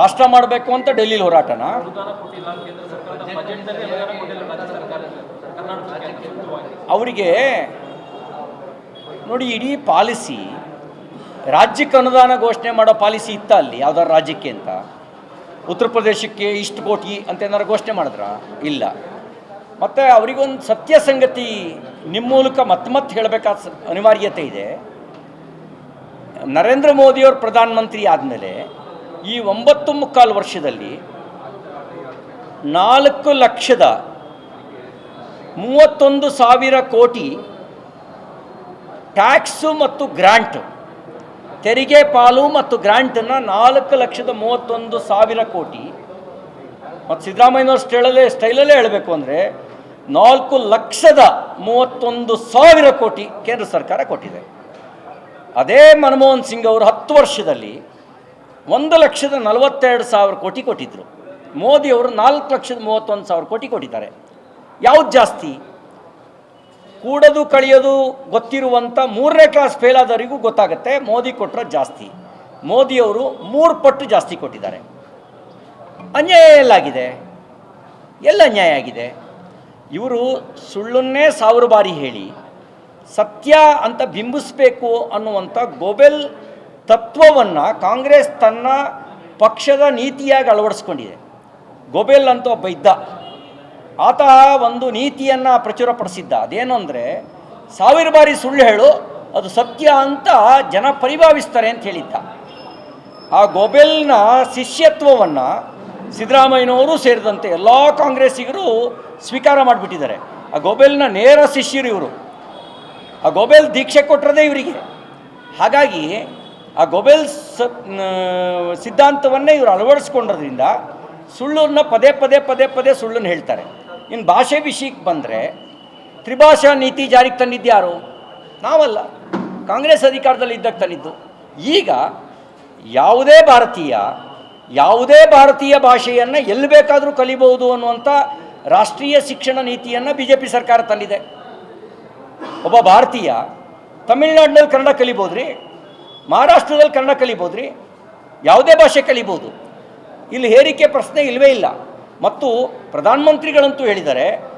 ರಾಷ್ಟ್ರ ಮಾಡಬೇಕು ಅಂತ ಡೆಲ್ಲಿಲಿ ಹೋರಾಟನ. ಅವರಿಗೆ ನೋಡಿ ಇಡೀ ಪಾಲಿಸಿ ರಾಜ್ಯಕ್ಕೆ ಅನುದಾನ ಘೋಷಣೆ ಮಾಡೋ ಪಾಲಿಸಿ ಇತ್ತ ಅಲ್ಲಿ ಯಾವ್ದಾದ್ರು ರಾಜ್ಯಕ್ಕೆ ಅಂತ? ಉತ್ತರ ಪ್ರದೇಶಕ್ಕೆ ಇಷ್ಟು ಕೋಟಿ ಅಂತ ಏನಾರು ಘೋಷಣೆ ಮಾಡಿದ್ರ? ಇಲ್ಲ. ಮತ್ತು ಅವರಿಗೊಂದು ಸತ್ಯ ಸಂಗತಿ ನಿಮ್ಮ ಮೂಲಕ ಮತ್ತೆ ಮತ್ತೆ ಹೇಳಬೇಕಾದ ಅನಿವಾರ್ಯತೆ ಇದೆ. ನರೇಂದ್ರ ಮೋದಿಯವರು ಪ್ರಧಾನಮಂತ್ರಿ ಆದಮೇಲೆ ಈ ಒಂಬತ್ತು ಮುಕ್ಕಾಲು ವರ್ಷದಲ್ಲಿ ನಾಲ್ಕು ಲಕ್ಷದ ಮೂವತ್ತೊಂದು ಸಾವಿರ ಕೋಟಿ ಟ್ಯಾಕ್ಸು ಮತ್ತು ಗ್ರಾಂಟ್, ತೆರಿಗೆ ಪಾಲು ಮತ್ತು ಗ್ರ್ಯಾಂಟನ್ನು ನಾಲ್ಕು ಲಕ್ಷದ ಮೂವತ್ತೊಂದು ಸಾವಿರ ಕೋಟಿ. ಮತ್ತು ಸಿದ್ದರಾಮಯ್ಯನವ್ರ ಸ್ಟೈಲಲ್ಲೇ ಸ್ಟೈಲಲ್ಲೇ ಹೇಳಬೇಕು ಅಂದರೆ ನಾಲ್ಕು ಲಕ್ಷದ ಮೂವತ್ತೊಂದು ಸಾವಿರ ಕೋಟಿ ಕೇಂದ್ರ ಸರ್ಕಾರ ಕೊಟ್ಟಿದೆ. ಅದೇ ಮನಮೋಹನ್ ಸಿಂಗ್ ಅವರು ಹತ್ತು ವರ್ಷದಲ್ಲಿ ಒಂದು ಲಕ್ಷದ ನಲವತ್ತೆರಡು ಸಾವಿರ ಕೋಟಿ ಕೊಟ್ಟಿದ್ದರು ಮೋದಿಯವರು ನಾಲ್ಕು ಲಕ್ಷದ ಮೂವತ್ತೊಂದು ಸಾವಿರ ಕೋಟಿ ಕೊಟ್ಟಿದ್ದಾರೆ. ಯಾವ್ದು ಜಾಸ್ತಿ? ಕೂಡದು ಕಳೆಯೋದು ಗೊತ್ತಿರುವಂಥ ಮೂರನೇ ಕ್ಲಾಸ್ ಫೇಲ್ ಆದವರಿಗೂ ಗೊತ್ತಾಗುತ್ತೆ, ಮೋದಿ ಕೊಟ್ಟರೆ ಜಾಸ್ತಿ. ಮೋದಿಯವರು ಮೂರು ಪಟ್ಟು ಜಾಸ್ತಿ ಕೊಟ್ಟಿದ್ದಾರೆ. ಅನ್ಯಾಯ ಎಲ್ಲಾಗಿದೆ? ಎಲ್ಲ ಅನ್ಯಾಯ ಆಗಿದೆ. ಇವರು ಸುಳ್ಳನ್ನೇ ಸಾವಿರ ಬಾರಿ ಹೇಳಿ, ಸತ್ಯ ಅಂತ ಬಿಂಬಿಸಬೇಕು ಅನ್ನುವಂಥ ಗೊಬೆಲ್ ತತ್ವವನ್ನು ಕಾಂಗ್ರೆಸ್ ತನ್ನ ಪಕ್ಷದ ನೀತಿಯಾಗಿ ಅಳವಡಿಸ್ಕೊಂಡಿದೆ. ಗೊಬೆಲ್ ಅಂತ ಒಬ್ಬ ಇದ್ದ. ಆತ ಒಂದು ನೀತಿಯನ್ನು ಪ್ರಚುರಪಡಿಸಿದ್ದ. ಅದೇನು ಅಂದರೆ, ಸಾವಿರ ಬಾರಿ ಸುಳ್ಳು ಹೇಳು, ಅದು ಸತ್ಯ ಅಂತ ಜನ ಪರಿಭಾವಿಸ್ತಾರೆ ಅಂತ ಹೇಳಿದ್ದ. ಆ ಗೊಬೆಲ್ನ ಶಿಷ್ಯತ್ವವನ್ನು ಸಿದ್ದರಾಮಯ್ಯನವರು ಸೇರಿದಂತೆ ಎಲ್ಲ ಕಾಂಗ್ರೆಸ್ಸಿಗರು ಸ್ವೀಕಾರ ಮಾಡಿಬಿಟ್ಟಿದ್ದಾರೆ. ಆ ಗೊಬೆಲ್ನ ನೇರ ಶಿಷ್ಯರು ಇವರು. ಆ ಗೊಬೆಲ್ ದೀಕ್ಷೆ ಕೊಟ್ಟಿರೋದೇ ಇವರಿಗೆ. ಹಾಗಾಗಿ ಆ ಗೊಬೆಲ್ ಸ ಸಿದ್ಧಾಂತವನ್ನೇ ಇವರು ಅಳವಡಿಸ್ಕೊಂಡ್ರದ್ರಿಂದ ಸುಳ್ಳನ್ನು ಪದೇ ಪದೇ ಪದೇ ಪದೇ ಸುಳ್ಳನ್ನು ಹೇಳ್ತಾರೆ. ಇನ್ನು ಭಾಷೆ ವಿಷಯಕ್ಕೆ ಬಂದರೆ ತ್ರಿಭಾಷಾ ನೀತಿ ಜಾರಿಗೆ ತಂದಿದ್ದು ಯಾರು? ನಾವಲ್ಲ. ಕಾಂಗ್ರೆಸ್ ಅಧಿಕಾರದಲ್ಲಿ ಇದ್ದಾಗ ತಂದಿದ್ದು. ಈಗ ಯಾವುದೇ ಭಾರತೀಯ ಯಾವುದೇ ಭಾರತೀಯ ಭಾಷೆಯನ್ನು ಎಲ್ಲಿ ಬೇಕಾದರೂ ಕಲಿಬಹುದು ಅನ್ನುವಂಥ ರಾಷ್ಟ್ರೀಯ ಶಿಕ್ಷಣ ನೀತಿಯನ್ನು ಬಿ ಜೆ ಪಿ ಸರ್ಕಾರ ತಂದಿದೆ. ಒಬ್ಬ ಭಾರತೀಯ ತಮಿಳ್ನಾಡಿನಲ್ಲಿ ಕನ್ನಡ ಕಲಿಬೋದ್ರಿ? ಮಹಾರಾಷ್ಟ್ರದಲ್ಲಿ ಕನ್ನಡ ಕಲಿಬೋದ್ರಿ? ಯಾವುದೇ ಭಾಷೆ ಕಲಿಬೋದು. ಇಲ್ಲಿ ಹೇರಿಕೆ ಪ್ರಶ್ನೆ ಇಲ್ಲವೇ ಇಲ್ಲ. ಮತ್ತು ಪ್ರಧಾನಮಂತ್ರಿಗಳಂತೂ ಹೇಳಿದ್ದಾರೆ